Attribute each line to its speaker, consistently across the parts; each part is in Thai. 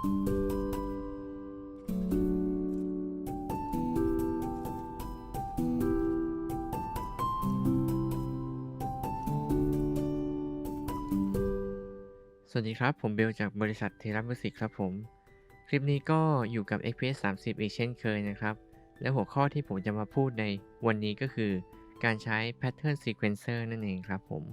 Speaker 1: สวัสดีครับ ผมเบลจากบริษัทเทรามิวสิกครับผม คลิปนี้ก็อยู่กับ XPS 30 อีกเช่นเคยนะครับ และหัวข้อที่ผมจะมาพูดในวันนี้ก็คือ การใช้ Pattern Sequencer นั่นเองครับผม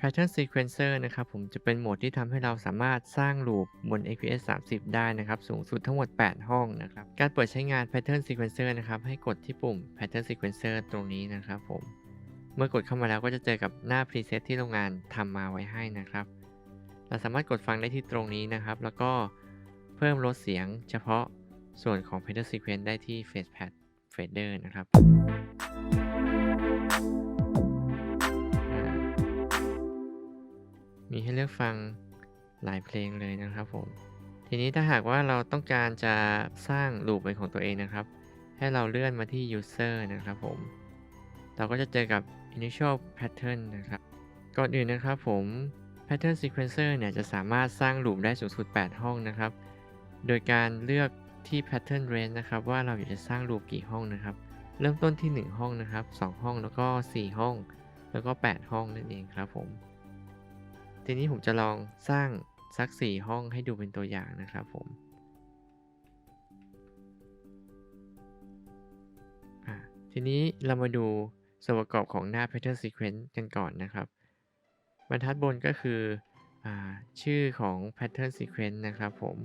Speaker 1: Pattern Sequencer นะครับผมจะเป็นโหมดที่ทำให้เราสามารถสร้างลูปบน XPS 30 ได้นะครับ สูงสุดทั้งหมด 8 ห้องนะครับ การเปิดใช้งาน Pattern Sequencer นะครับ ให้กดที่ปุ่ม Pattern Sequencer ตรงนี้นะครับผม เมื่อกดเข้ามาแล้วก็จะเจอกับหน้า preset ที่โรงงานทำมาไว้ให้นะครับ เราสามารถกดฟังได้ที่ตรงนี้นะครับ แล้วก็เพิ่มลดเสียงเฉพาะส่วนของ Pattern Sequence ได้ที่ Facepad Fader นะครับ เลือกฟังหลายเพลงเลยนะครับผม ทีนี้ถ้าหากว่าเราต้องการจะสร้างลูปเป็นของตัวเองนะครับ ให้เราเลื่อนมาที่ User นะครับผม เราก็จะเจอกับ Initial Pattern นะครับ ก่อนอื่นนะครับผม Pattern Sequencer เนี่ยจะสามารถสร้างลูปได้สูงสุด 8 ห้องนะครับ โดยการเลือกที่ Pattern Range นะครับ ว่าเราอยากจะสร้างลูปกี่ห้องนะครับ เริ่มต้นที่ 1 ห้องนะครับ 2 ห้องแล้วก็ 4 ห้อง แล้วก็ 8 ห้องนั่นเองครับผม ทีนี้ผมจะลองสร้างสัก 4 ห้องให้ดูเป็นตัวอย่างนะครับผมทีนี้เรามาดูส่วนประกอบของหน้า Pattern Sequence กันก่อนนะครับ บรรทัดบนก็คืออชื่อของ Pattern Sequence นะครับผม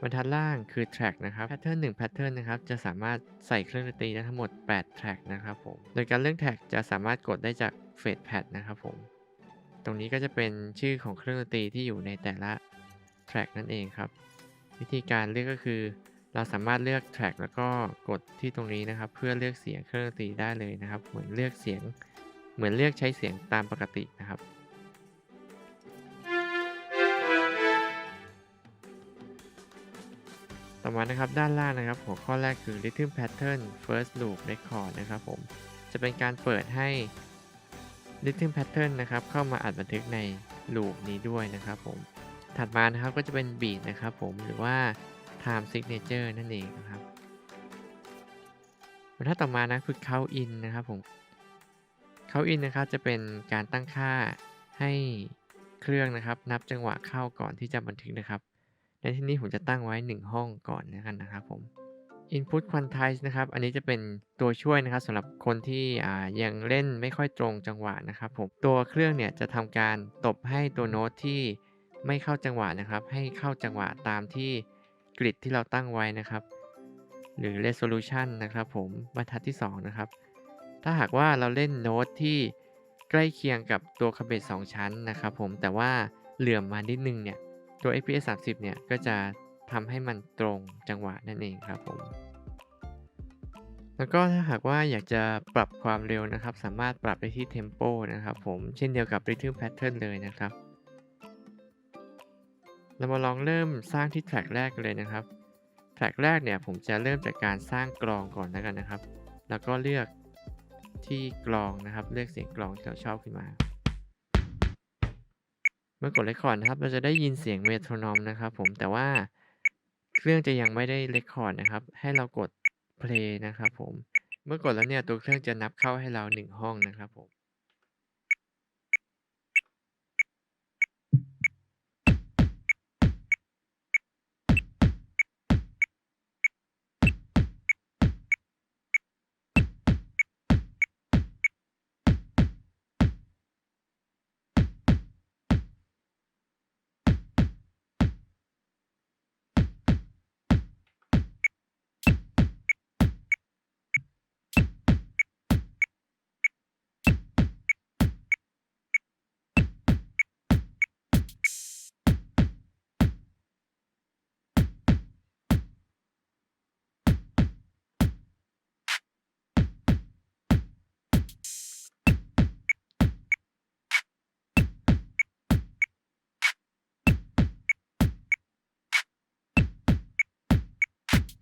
Speaker 1: บรรทัดล่างคือ Track นะครับ Pattern 1 Pattern นะครับ จะสามารถใส่เครื่องดนตรีได้ทั้งหมด 8 Track นะครับผม โดยการเลือก Track จะสามารถกดได้จาก Fade Pad นะครับผม รงนี้ก็จะเป็นชื่อของเครื่องดนตรีที่อยู่ในแต่ละ Track นั่นเองครับ วิธีการเลือกก็คือ เราสามารถเลือก Track แล้วก็กดที่ตรงนี้นะครับ เพื่อเลือกเสียงเครื่องดนตรีได้เลยนะครับ เหมือนเลือกเสียง เหมือนเลือกใช้เสียงตามปกตินะครับต่อมานะครับด้านล่างนะครับ หัวข้อแรกคือ Rhythm Pattern First Loop Record นะครับผม จะเป็นการเปิดให้ Rhythm Pattern นะครับเข้ามาอัดบันทึกในลูปนี้ด้วยนะครับผม ถัดมานะครับก็จะเป็น Beat นะครับผมหรือว่า Time Signature นั่นเองนะครับบรรทัดต่อมานะคือ Count In นะครับผม Count In นะครับจะเป็นการตั้งค่าให้เครื่องนะครับ นับจังหวะเข้าก่อนที่จะบันทึกนะครับในที่นี้ผมจะตั้งไว้ 1 ห้องก่อนนะกันนะครับผม Input Quantize นะครับ อันนี้จะเป็นตัวช่วยนะครับสำหรับคนที่ยังเล่นไม่ค่อยตรงจังหวะนะครับผม ตัวเครื่องเนี่ยจะทำการตบให้ตัวโน้ตที่ไม่เข้าจังหวะนะครับ ให้เข้าจังหวะตามที่กริดที่เราตั้งไว้นะครับ หรือ Resolution นะครับผมบรรทัดที่ 2 นะครับ ถ้าหากว่าเราเล่นโน้ตที่ใกล้เคียงกับตัวคาเบต2ชั้นนะครับผม แต่ว่าเหลื่อมมานิดนึงเนี่ย ตัว FPS 30 เนี่ย ก็จะ ทำให้มันตรงจังหวะนั่นเองครับผม แล้วก็ถ้าหากว่าอยากจะปรับความเร็วนะครับ สามารถปรับได้ที่ Tempo นะครับผมเช่นเดียวกับ Rhythm Pattern เลยนะครับ เรามาลองเริ่มสร้างที่แทร็กแรกเลยนะครับแทร็กแรกเนี่ยผมจะเริ่มจากการสร้างกลองก่อนแล้วกันนะครับ แล้วก็เลือกที่กลองนะครับ เลือกเสียงกลองที่เราชอบขึ้นมา เมื่อกดเรคคอร์ดนะครับ เราจะได้ยินเสียงเมโทรนอมนะครับผมแต่ว่า เครื่องจะยังไม่ได้เรคคอร์ดนะครับ ให้เรากด play นะครับผม เมื่อกดแล้วเนี่ยตัวเครื่องจะนับเข้าให้เรา 1 ห้องนะครับผม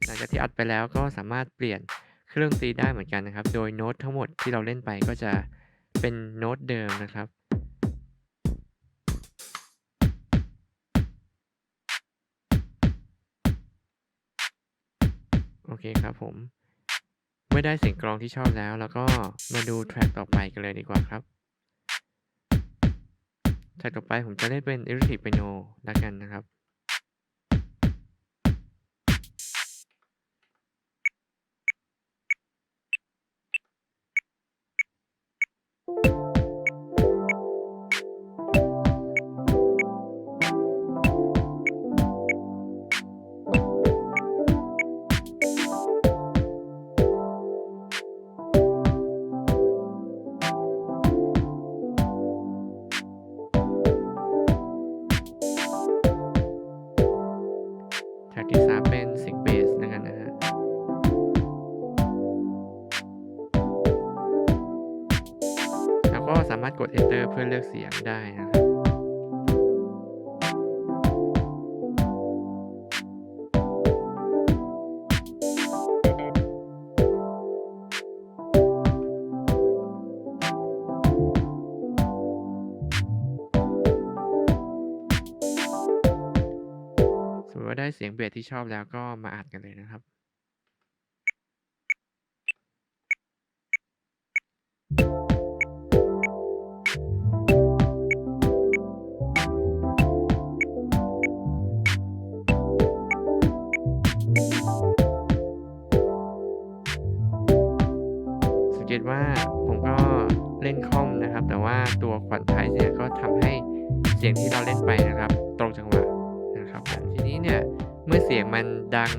Speaker 1: หลังจากที่อัดไปแล้วก็สามารถเปลี่ยนเครื่องตีได้เหมือนกันนะครับ โดยโน้ตทั้งหมดที่เราเล่นไปก็จะเป็นโน้ตเดิมนะครับโอเคครับผมเมื่อได้เสียงกรองที่ชอบแล้ว แล้วก็มาดูแทร็กต่อไปกันเลยดีกว่าครับแทร็กต่อไปผมจะเล่นเป็น electric piano ละกันนะครับามารถกด Enter เพื่อเลือกเสียงได้นะครับสมมติว่าได้เสียงเบสที่ชอบแล้วก็มาอัดกันเลยนะครับ ว่าผมก็เล่นคอมนะครับ แต่ว่าตัวขวัญไทส์เนี่ยก็ทำให้เสียงที่เราเล่นไปนะครับ ตรงจังหวะนะครับทีนี้เนี่ยเมื่อเสียงมันดัง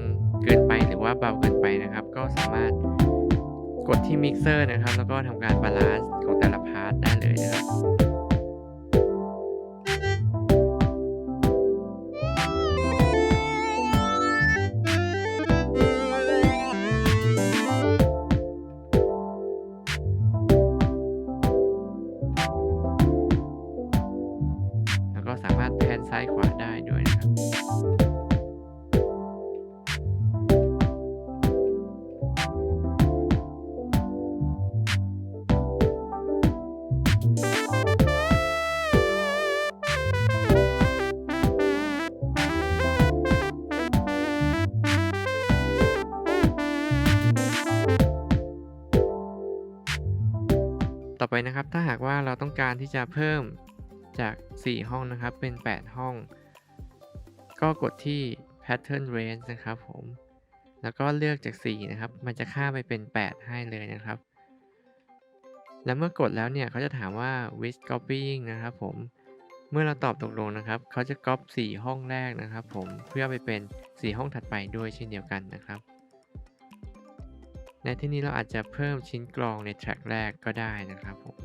Speaker 1: เกินไปหรือว่าเบาเกินไปนะครับ ก็สามารถกดที่มิกเซอร์นะครับ แล้วก็ทำการบาลานซ์ของแต่ละพาร์ทได้เลยนะครับ ซ้ายขวาได้ด้วยนะครับต่อไปนะครับถ้าหากว่าเราต้องการที่จะเพิ่ม จาก 4 ห้องนะครับ เป็น 8 ห้อง ก็กดที่ pattern range นะครับผม แล้วก็เลือกจาก 4 นะครับ มันจะค่าไปเป็น 8 ให้เลยนะครับ แล้วเมื่อกดแล้วเนี่ยเขาจะถามว่า which copying นะครับผม เมื่อเราตอบตกลงนะครับ เขาจะก๊อป4ห้องแรกนะครับผม เพื่อไปเป็น 4 ห้องถัดไปด้วยเช่นเดียวกันนะครับในที่นี้เราอาจจะเพิ่มชิ้นกลองในแทร็กแรกก็ได้นะครับผม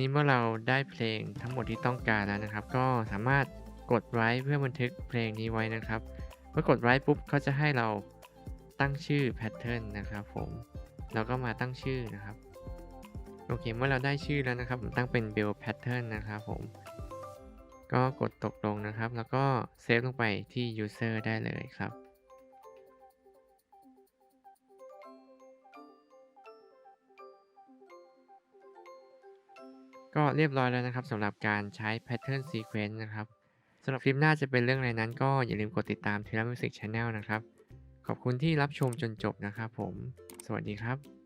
Speaker 1: นี้เมื่อเราได้เพลงทั้งหมดที่ต้องการแล้วนะครับ ก็สามารถกดไว้เพื่อบันทึกเพลงนี้ไว้นะครับเมื่อกดไว้ปุ๊บเขาจะให้เราตั้งชื่อแพทเทิร์นนะครับผมเราก็มาตั้งชื่อนะครับโอเคเมื่อเราได้ชื่อแล้วนะครับ ผมตั้งเป็น bell pattern นะครับผมก็กดตกลงนะครับ แล้วก็เซฟลงไปที่ user ได้เลยครับ ก็เรียบร้อยแล้วนะครับสำหรับการใช้ Pattern Sequence นะครับสำหรับคลิปหน้าจะเป็นเรื่องอะไรนั้นก็อย่าลืมกดติดตาม t e r a Music Channel นะครับ ขอบคุณที่รับชมจนจบนะครับผม สวัสดีครับ